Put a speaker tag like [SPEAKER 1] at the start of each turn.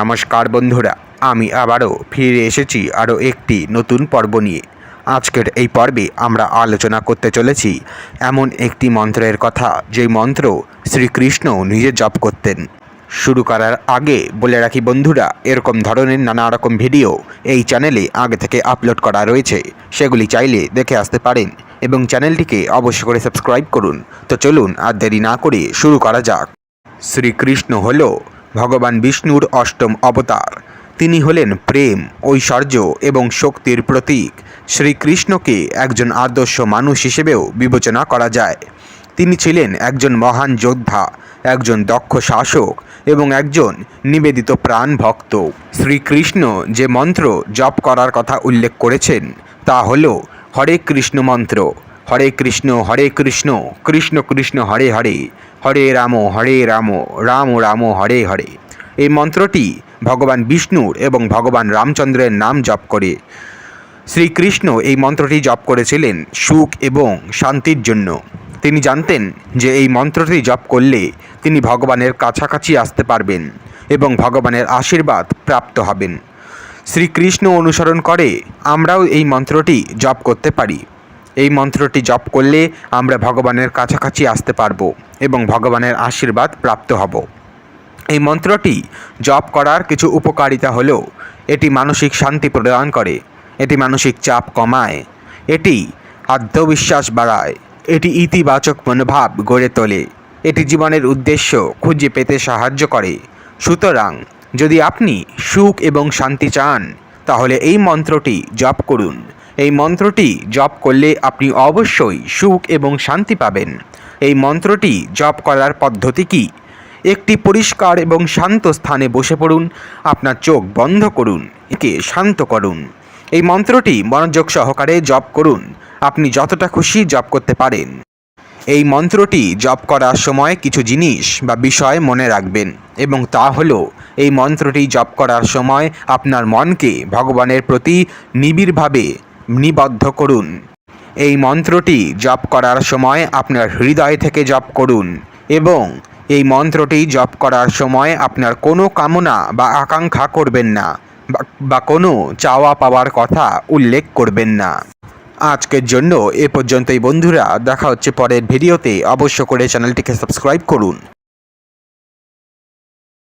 [SPEAKER 1] নমস্কার বন্ধুরা আমি আবারও ফিরে এসেছি আরও একটি নতুন পর্ব নিয়ে আজকের এই পর্বে আমরা আলোচনা করতে চলেছি এমন একটি মন্ত্রের কথা যেই মন্ত্র শ্রীকৃষ্ণ নিজে জপ করতেন শুরু করার আগে বলে রাখি বন্ধুরা এরকম ধরনের নানা রকম ভিডিও এই চ্যানেলে আগে থেকে আপলোড করা রয়েছে সেগুলি চাইলে দেখে আসতে পারেন এবং চ্যানেলটিকে অবশ্যই করে সাবস্ক্রাইব করুন তো চলুন আর দেরি না করে শুরু করা যাক শ্রীকৃষ্ণ হল ভগবান বিষ্ণুর অষ্টম অবতার তিনি হলেন প্রেম ঐশ্বর্য এবং শক্তির প্রতীক শ্রীকৃষ্ণকে একজন আদর্শ মানুষ হিসেবেও বিবেচনা করা যায় তিনি ছিলেন একজন মহান যোদ্ধা একজন দক্ষ শাসক এবং একজন নিবেদিত প্রাণ ভক্ত শ্রীকৃষ্ণ যে মন্ত্র জপ করার কথা উল্লেখ করেছেন তা হল হরে কৃষ্ণ মন্ত্র হরে কৃষ্ণ হরে কৃষ্ণ কৃষ্ণ কৃষ্ণ হরে হরে হরে রাম হরে রাম রাম রাম হরে হরে এই মন্ত্রটি ভগবান বিষ্ণুর এবং ভগবান রামচন্দ্রের নাম জপ করে শ্রীকৃষ্ণ এই মন্ত্রটি জপ করেছিলেন সুখ এবং শান্তির জন্য তিনি জানতেন যে এই মন্ত্রটি জপ করলে তিনি ভগবানের কাছাকাছি আসতে পারবেন এবং ভগবানের আশীর্বাদ প্রাপ্ত হবেন শ্রীকৃষ্ণ অনুসরণ করে আমরাও এই মন্ত্রটি জপ করতে পারি এই মন্ত্রটি জপ করলে আমরা ভগবানের কাছাকাছি আসতে পারব এবং ভগবানের আশীর্বাদ প্রাপ্ত হব এই মন্ত্রটি জপ করার কিছু উপকারিতা হলেও এটি মানসিক শান্তি প্রদান করে এটি মানসিক চাপ কমায় এটি আত্মবিশ্বাস বাড়ায় এটি ইতিবাচক মনোভাব গড়ে তোলে এটি জীবনের উদ্দেশ্য খুঁজে পেতে সাহায্য করে সুতরাং যদি আপনি সুখ এবং শান্তি চান তাহলে এই মন্ত্রটি জপ করুন এই মন্ত্রটি জপ করলে আপনি অবশ্যই সুখ এবং শান্তি পাবেন এই মন্ত্রটি জপ করার পদ্ধতি কী একটি পরিষ্কার এবং শান্ত স্থানে বসে পড়ুন আপনার চোখ বন্ধ করুন একে শান্ত করুন এই মন্ত্রটি মনোযোগ সহকারে জপ করুন আপনি যতটা খুশি জপ করতে পারেন এই মন্ত্রটি জপ করার সময় কিছু জিনিস বা বিষয় মনে রাখবেন এবং তা হল এই মন্ত্রটি জপ করার সময় আপনার মনকে ভগবানের প্রতি নিবিড়ভাবে নিবদ্ধ করুন এই মন্ত্রটি জপ করার সময় আপনার হৃদয় থেকে জপ করুন এবং এই মন্ত্রটি জপ করার সময় আপনার কোনো কামনা বা আকাঙ্ক্ষা করবেন না বা কোনো চাওয়া পাওয়ার কথা উল্লেখ করবেন না আজকের জন্য এ পর্যন্তই বন্ধুরা দেখা হচ্ছে পরের ভিডিওতে অবশ্য করে চ্যানেলটিকে সাবস্ক্রাইব করুন